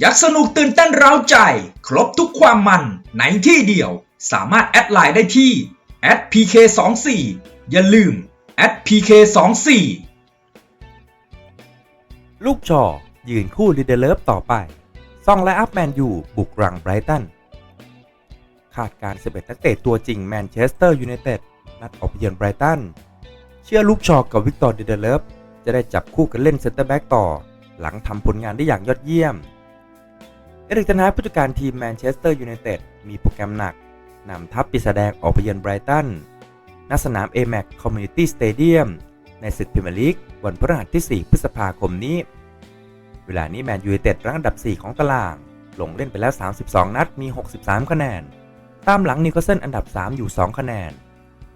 อยากสนุกตื่นเต้นเร้าใจ ครบทุกความมันในที่เดียว สามารถแอดไลน์ได้ที่ @pk24 อย่าลืม @pk24 ลูกชอ ยืนคู่ลีเดเลิฟต่อไป ซองและอัพแมนยูบุกรังไบรตันขาดการ 11 นักเตะตัวจริงแมนเชสเตอร์ยูไนเต็ดนัดออกไปเยือนไบรตัน เชื่อลูกชอ กับวิกตอร์ลีเดเลิฟจะได้จับคู่กันเล่นเซนเตอร์แบ็กต่อ หลังทำผลงานได้อย่างยอดเยี่ยม เอริกเทนาผู้จัดการทีมแมนเชสเตอร์ยูไนเต็ดมีโปรแกรมหนัก นำทัพปีศาจแดงออกไปเยือนไบรตันณสนาม AMAC Community Stadium ในศึกพรีเมียร์ลีกวันพฤหัสที่ 4 พฤษภาคมนี้ เวลานี้แมนยูไนเต็ดรั้งอันดับ 4 ของตาราง ลงเล่นไปแล้ว 32 นัดมี 63 คะแนน ตามหลังนิวคาสเซิลอันดับ 3 อยู่ 2 คะแนน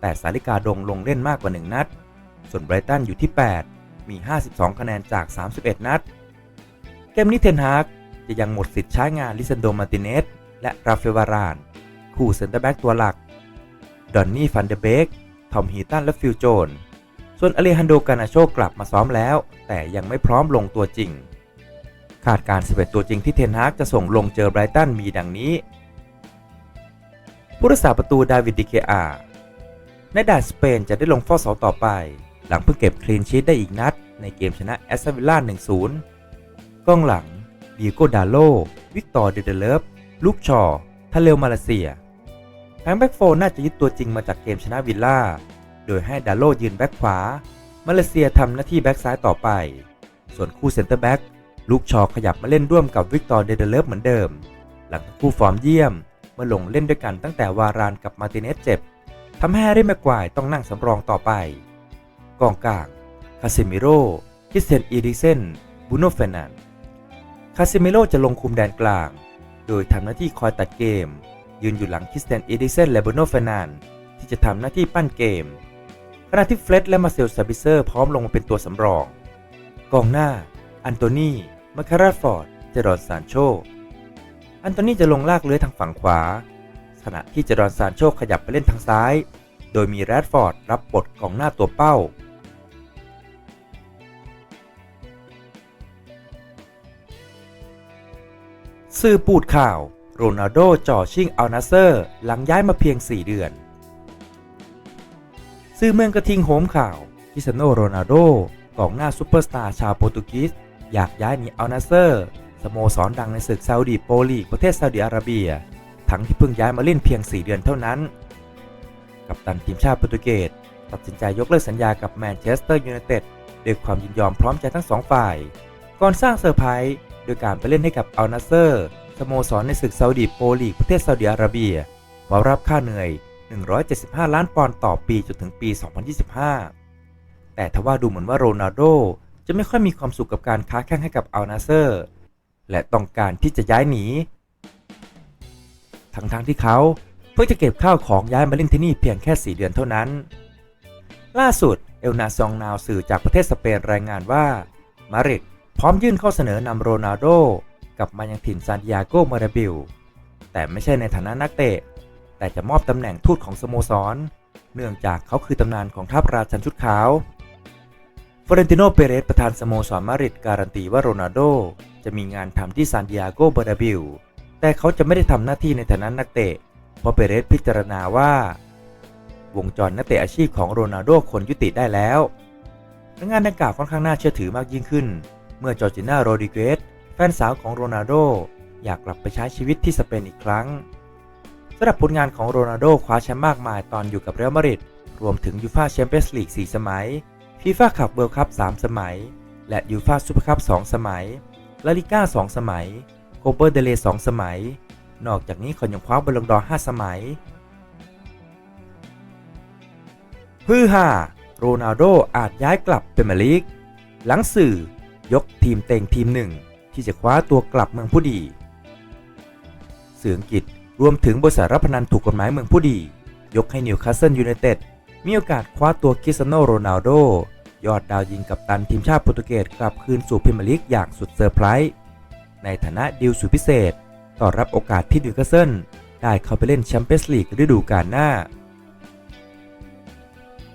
แต่สาริกาดงลงเล่นมากกว่า 1 นัด ส่วนไบรตันอยู่ที่ 8 มี 52 คะแนนจาก 31 นัด เกมนี้เทนฮาก จะยังหมดสิทธิ์ใช้งานลิซันโดมาร์ติเนสและราเฟลวาราน คู่เซนเตอร์แบ็กตัวหลัก ดอนนี่ฟันเดเบกทอมฮีตันและฟิลโจน ส่วนอเลฮันโดกานาโชกลับมาซ้อมแล้ว แต่ยังไม่พร้อมลงตัวจริงขาดการ 11 ตัวจริงที่เทนฮากจะส่งลงเจอไบรตันมีดังนี้ ผู้รักษาประตูดาวิดดิเคอาในด่านสเปนจะได้ลงเฝ้าเสาต่อไป หลังเพิ่งเก็บคลีนชีตได้อีกนัด ในเกมชนะแอสตันวิลล่า1-0ก้องหลัง ดิโกดาโล วิกตอร์เดเดเลฟลูกชอทาเลวมาเลเซียแผงแบ็กโฟน่าจะยึดตัวจริงมาจากเกมชนะวิลล่า โดยให้ดาโลยืนแบ็กขวา มาเลเซียทำหน้าที่แบ็กซ้ายต่อไป ส่วนคู่เซนเตอร์แบ็กลูกชอขยับมาเล่นร่วมกับวิกตอร์เดเดเลฟเหมือนเดิม หลังทั้งคู่ฟอร์มเยี่ยมเมื่อลงเล่นด้วยกันตั้งแต่วารานกับมาติเนสเจ็บทำให้แฮร์รี่แม็กควายต้องนั่งสำรองต่อไป กองกลาง คาซิมิโร่ คิสเตนอีริเซน บูโนเฟนัน คาซิเมโร่จะลงคุมแดนกลาง โดยทำหน้าที่คอยตัดเกม ยืนอยู่หลังคริสเตนอีริเซนและบูโนเฟนันที่จะทำหน้าที่ปั้นเกม ขณะที่เฟร็ดและมาเซลซาบิเซอร์พร้อมลงมาเป็นตัวสำรอง กองหน้า อันโตนีมาคาราฟอร์ด เจรอนซานโช อันโตนีจะลงลากเลื้อยทางฝั่งขวา ขณะที่เจรอนซานโชขยับไปเล่นทางซ้าย โดยมีแรดฟอร์ดรับบทกองหน้าตัวเป้า สื่อปูดข่าว โรนัลโดจ่อชิงอัลนาเซอร์ หลังย้ายมาเพียง 4 เดือน สื่อเมืองกระทิงโหมข่าวคริสโนโรนัลโดกองหน้าซูเปอร์สตาร์ชาวโปรตุเกสอยากย้ายหนีอัลนาเซอร์ สโมสรดังในศึกซาอุดีโปลีกประเทศซาอุดิอาระเบีย ทั้งที่เพิ่งย้ายมาเล่นเพียง 4 เดือนเท่านั้น กัปตันทีมชาติโปรตุเกสตัดสินใจยกเลิกสัญญากับแมนเชสเตอร์ยูไนเต็ดด้วยความยินยอมพร้อมใจทั้งสองฝ่าย ก่อนสร้างเซอร์ไพรส์ โดยการไปเล่นให้กับอัลนาเซอร์สโมสรในศึกซาอุดีโปรลีกประเทศซาอุดิอาระเบียพร้อมรับค่าเหนื่อย 175 ล้านปอนด์ต่อปีจนถึงปี 2025 แต่ทว่าดูเหมือนว่าโรนัลโดจะไม่ค่อยมีความสุขกับการค้าแข่งให้กับอัลนาเซอร์ และต้องการที่จะย้ายหนี ทั้งๆทที่เขาเพิ่งจะเก็บข้าวของย้ายมาเล่นที่นี่เพียงแค่ 4 เดือนเท่านั้น ล่าสุดเอลนาซองนาวสื่อจากประเทศสเปนรายงานว่ามาริก พร้อมยื่นข้อเสนอนำโรนัลโดกลับมายังถิ่นซานดิเอโกมาราบิล แต่ไม่ใช่ในฐานะนักเตะ แต่จะมอบตำแหน่งทูตของสโมสร เนื่องจากเขาคือตำนานของทัพราชันชุดขาวฟเรนติโน เปเรส ประธานสโมสรมาริดการันตีว่าโรนัลโดจะมีงานทำที่ซานดิเอโกบาราบิล แต่เขาจะไม่ได้ทำหน้าที่ในฐานะนักเตะ เพราะเปเรสพิจารณาว่า วงจรนักเตะอาชีพของโรนัลโดควรยุติได้แล้วและงานดังกล่าวค่อนข้างน่าเชื่อถือมากยิ่งขึ้น เมื่อจอร์จิน่าโรดิเกสแฟนสาวของโรนัลโดอยากกลับไปใช้ชีวิตที่สเปนอีกครั้งสำหรับผลงานของโรนัลโดคว้าแชมป์มากมายตอนอยู่กับเรอัลมาดริดรวมถึงยูฟ่าแชมเปี้ยนส์ลีก 4 สมัยฟีฟ่าคัพเวิลด์คัพ 3 สมัย และยูฟ่าซูเปอร์คัพ 2 สมัย ลาลิก้า 2 สมัยโคเปอร์เดเล2สมัย นอกจากนี้เขายังคว้าบอลลงดอร์ 5 สมัยฮือฮาโรนัลโดอาจย้ายกลับเป็นมาลีกหลังสื่อ ยกทีมเต็งทีมหนึ่งที่จะคว้าตัวกลับเมืองผู้ดีสื่ออังกฤษรวมถึงบริษัทรับพนันถูกกฎหมายเมืองผู้ดี ยกให้นิวคาสเซิลยูไนเต็ดมีโอกาสคว้าตัวคริสโนโรนัลโด ยอดดาวยิงกับตันทีมชาติโปรตุเกสกลับคืนสู่พรีเมียร์ลีกอย่างสุดเซอร์ไพรส์ในฐานะดีลสุดพิเศษต้อรับโอกาสที่นิวคาสเซิลได้เข้าไปเล่นแชมเปี้ยนส์ลีกฤดูกาลหน้า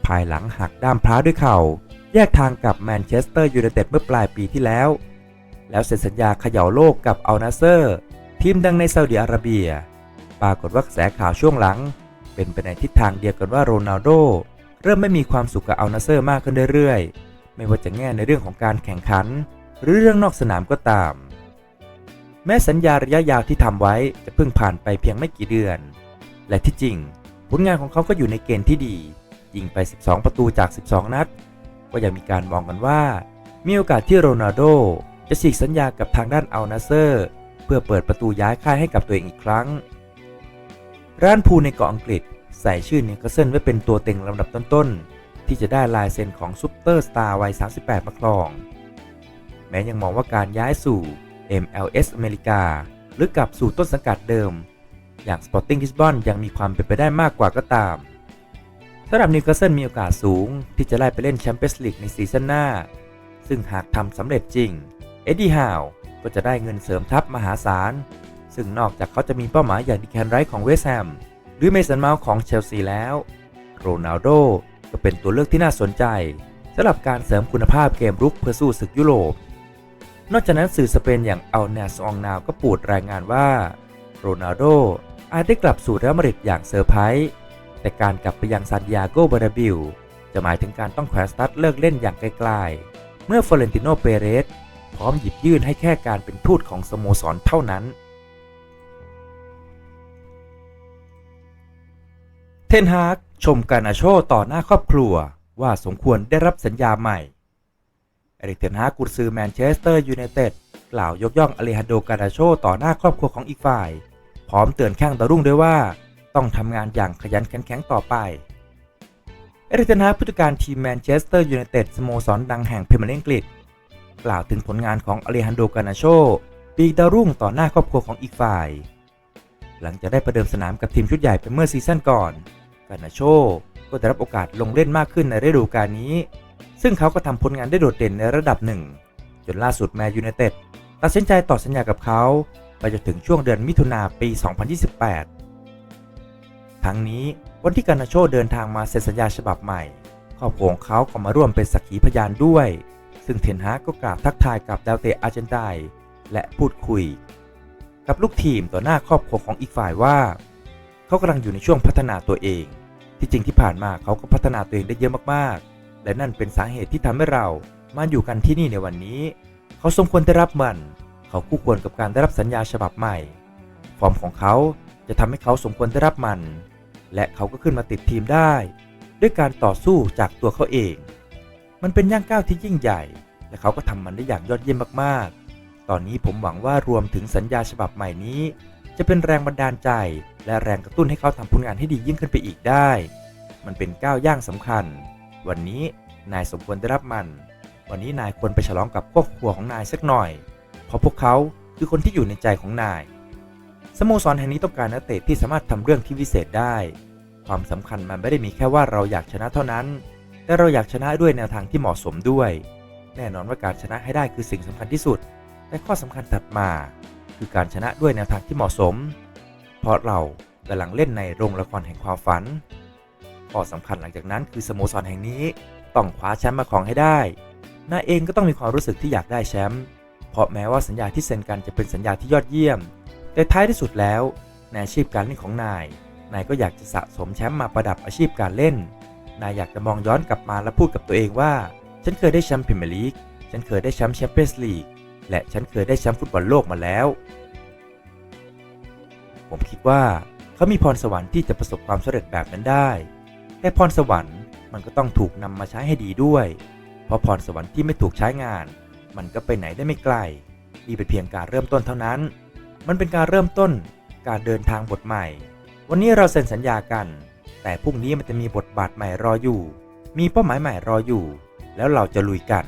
ภายหลังหักด้ามพร้าด้วยเข่า แยกทางกับแมนเชสเตอร์ยูไนเต็ดเมื่อปลายปีที่แล้ว แล้วเซ็นสัญญาเขย่าโลกกับอัลนาเซอร์ ทีมดังในซาอุดิอาระเบีย ปรากฏว่ากระแสข่าวช่วงหลัง เป็นไปในทิศทางเดียวกันว่าโรนัลโดเริ่มไม่มีความสุขกับอัลนาเซอร์มากขึ้นเรื่อยๆ ไม่ว่าจะแง่ในเรื่องของการแข่งขัน หรือเรื่องนอกสนามก็ตาม แม้สัญญาระยะยาวที่ทำไว้จะเพิ่งผ่านไปเพียงไม่กี่เดือน และที่จริง ผลงานของเขาก็อยู่ในเกณฑ์ที่ดี ยิงไป 12 ประตูจาก 12 นัด ก็ยังมีการมองกันว่า มีโอกาสที่โรนัลโดจะฉีกสัญญากับทางด้านอัลนาเซอร์ เพื่อเปิดประตูย้ายค่ายให้กับตัวเองอีกครั้ง ร้านพูในเกาะอังกฤษใส่ชื่อนิวคาสเซิลไว้เป็นตัวเต็งลำดับต้นๆ ที่จะได้ลายเซ็นของซุปเปอร์สตาร์วัย 38 มาครอง แม้ยังมองว่าการย้ายสู่ MLS อเมริกา หรือกลับสู่ต้นสังกัดเดิม อย่าง Sporting Lisbon ยังมีความเป็นไปได้มากกว่าก็ตาม สำหรับนิวคาสเซิลมีโอกาสสูง ที่จะไล่ไปเล่นแชมเปี้ยนส์ลีกในซีซั่นหน้า ซึ่งหากทำสำเร็จจริง เอ็ดดี้ฮาวก็จะได้เงินเสริมทัพมหาศาล ซึ่งนอกจากเขาจะมีเป้าหมายอย่างดิแคนไรท์ของเวสต์แฮมหรือเมสันเมาส์ของเชลซีแล้ว โรนัลโดก็เป็นตัวเลือกที่น่าสนใจสำหรับการเสริมคุณภาพเกมรุกเพื่อสู้ศึกยุโรป นอกจากนั้นสื่อสเปนอย่างอัลเนสองนาวก็ปูดรายงานว่า โรนัลโดอาจได้กลับสู่เรอัลมาดริดอย่างเซอร์ไพรส์ แต่การกลับไปยังซานดิเอโกบาราบิลจะหมายถึงการต้องแขวนสตั๊ดเลิกเล่นอย่างไกลๆเมื่อฟลอเรนติโนเปเรสพร้อมหยิบยื่นให้แค่การเป็นทูตของสโมสรเท่านั้น เทนฮากชมการนาโชต่อหน้าครอบครัวว่าสมควรได้รับสัญญาใหม่ เอริกเทนฮากกุนซือแมนเชสเตอร์ยูไนเต็ดกล่าวยกย่องอเลฮันโดการาโชต่อหน้าครอบครัวของอีกฝ่าย พร้อมเตือนแข้งดาวรุ่งด้วยว่า ต้องทำงานอย่างขยันขันแข็งต่อไป เอริกเทนฮากผู้จัดการทีมแมนเชสเตอร์ยูไนเต็ดสโมสรดังแห่งพรีเมียร์ลีกอังกฤษกล่าวถึงผลงานของอเลฮันโดการนาโชปีดาวรุ่งต่อหน้าครอบครัวของอีกฝ่าย หลังจากได้ประเดิมสนามกับทีมชุดใหญ่ไปเมื่อซีซั่นก่อน การนาโชก็ได้รับโอกาสลงเล่นมากขึ้นในฤดูกาลนี้ ซึ่งเขาก็ทำผลงานได้โดดเด่นในระดับหนึ่ง จนล่าสุดแมนยูไนเต็ดตัดสินใจต่อสัญญากับเขา ไปจนถึงช่วงเดือนมิถุนาปี 2028 ทั้งนี้วันที่การนาโชเดินทางมาเซ็นสัญญาฉบับใหม่ครอบครัวของเขาก็มาร่วมเป็นสักขีพยานด้วย ซึ่งเทนฮากก็กราบทักทายกับดาวเตะอาร์เจนไตน์และพูดคุย กับลูกทีมต่อหน้าครอบครัวของอีกฝ่ายว่า เขากำลังอยู่ในช่วงพัฒนาตัวเอง ที่จริงที่ผ่านมาเขาก็พัฒนาตัวเองได้เยอะมากๆ และนั่นเป็นสาเหตุที่ทำให้เรามาอยู่กันที่นี่ในวันนี้ เขาสมควรได้รับมัน เขาคู่ควรกับการได้รับสัญญาฉบับใหม่ ฟอร์มของเขาจะทำให้เขาสมควรได้รับมัน และเขาก็ขึ้นมาติดทีมได้ ด้วยการต่อสู้จากตัวเขาเอง มันเป็นย่างก้าวที่ยิ่งใหญ่ และเขาก็ทำมันได้อย่างยอดเยี่ยมมากๆ ตอนนี้ผมหวังว่ารวมถึงสัญญาฉบับใหม่นี้ จะเป็นแรงบันดาลใจ และแรงกระตุ้นให้เขาทำผลงานให้ดียิ่งขึ้นไปอีกได้ มันเป็นก้าวย่างสำคัญ วันนี้นายสมควรได้รับมัน วันนี้นายควรไปฉลองกับครอบครัวของนายสักหน่อย เพราะพวกเขาคือคนที่อยู่ในใจของนาย สโมสรแห่งนี้ต้องการนักเตะที่สามารถทำเรื่องที่วิเศษได้ ความสำคัญมันไม่ได้มีแค่ว่าเราอยากชนะเท่านั้น แต่เราอยากชนะด้วยแนวทางที่เหมาะสมด้วย แน่นอนว่าการชนะให้ได้คือสิ่งสำคัญที่สุด แต่ข้อสำคัญถัดมา คือการชนะด้วยแนวทางที่เหมาะสม เพราะเรากำลังเล่นในโรงละครแห่งความฝัน ข้อสำคัญหลังจากนั้นคือสโมสรแห่งนี้ต้องคว้าแชมป์มาครองให้ได้นาเองก็ต้องมีความรู้สึกที่อยากได้แชมป์ เพราะแม้ว่าสัญญาที่เซ็นกันจะเป็นสัญญาที่ยอดเยี่ยม แต่ท้ายที่สุดแล้วในอาชีพการเล่นของนาย นายก็อยากจะสะสมแชมป์มาประดับอาชีพการเล่น นายอยากจะมองย้อนกลับมาและพูดกับตัวเองว่า ฉันเคยได้แชมป์พรีเมียร์ลีก ฉันเคยได้แชมป์แชมเปี้ยนส์ลีก และฉันเคยได้แชมป์ฟุตบอลโลกมาแล้ว ผมคิดว่าเขามีพรสวรรค์ที่จะประสบความสำเร็จแบบนั้นได้ แต่พรสวรรค์มันก็ต้องถูกนำมาใช้ให้ดีด้วย เพราะพรสวรรค์ที่ไม่ถูกใช้งาน มันก็ไปไหนได้ไม่ไกล นี่เป็นเพียงการเริ่มต้นเท่านั้น มันเป็นการเริ่มต้นการเดินทางบทใหม่ วันนี้เราเซ็นสัญญากัน แต่พรุ่งนี้มันจะมีบทบาทใหม่รออยู่ มีเป้าหมายใหม่รออยู่ แล้วเราจะลุยกัน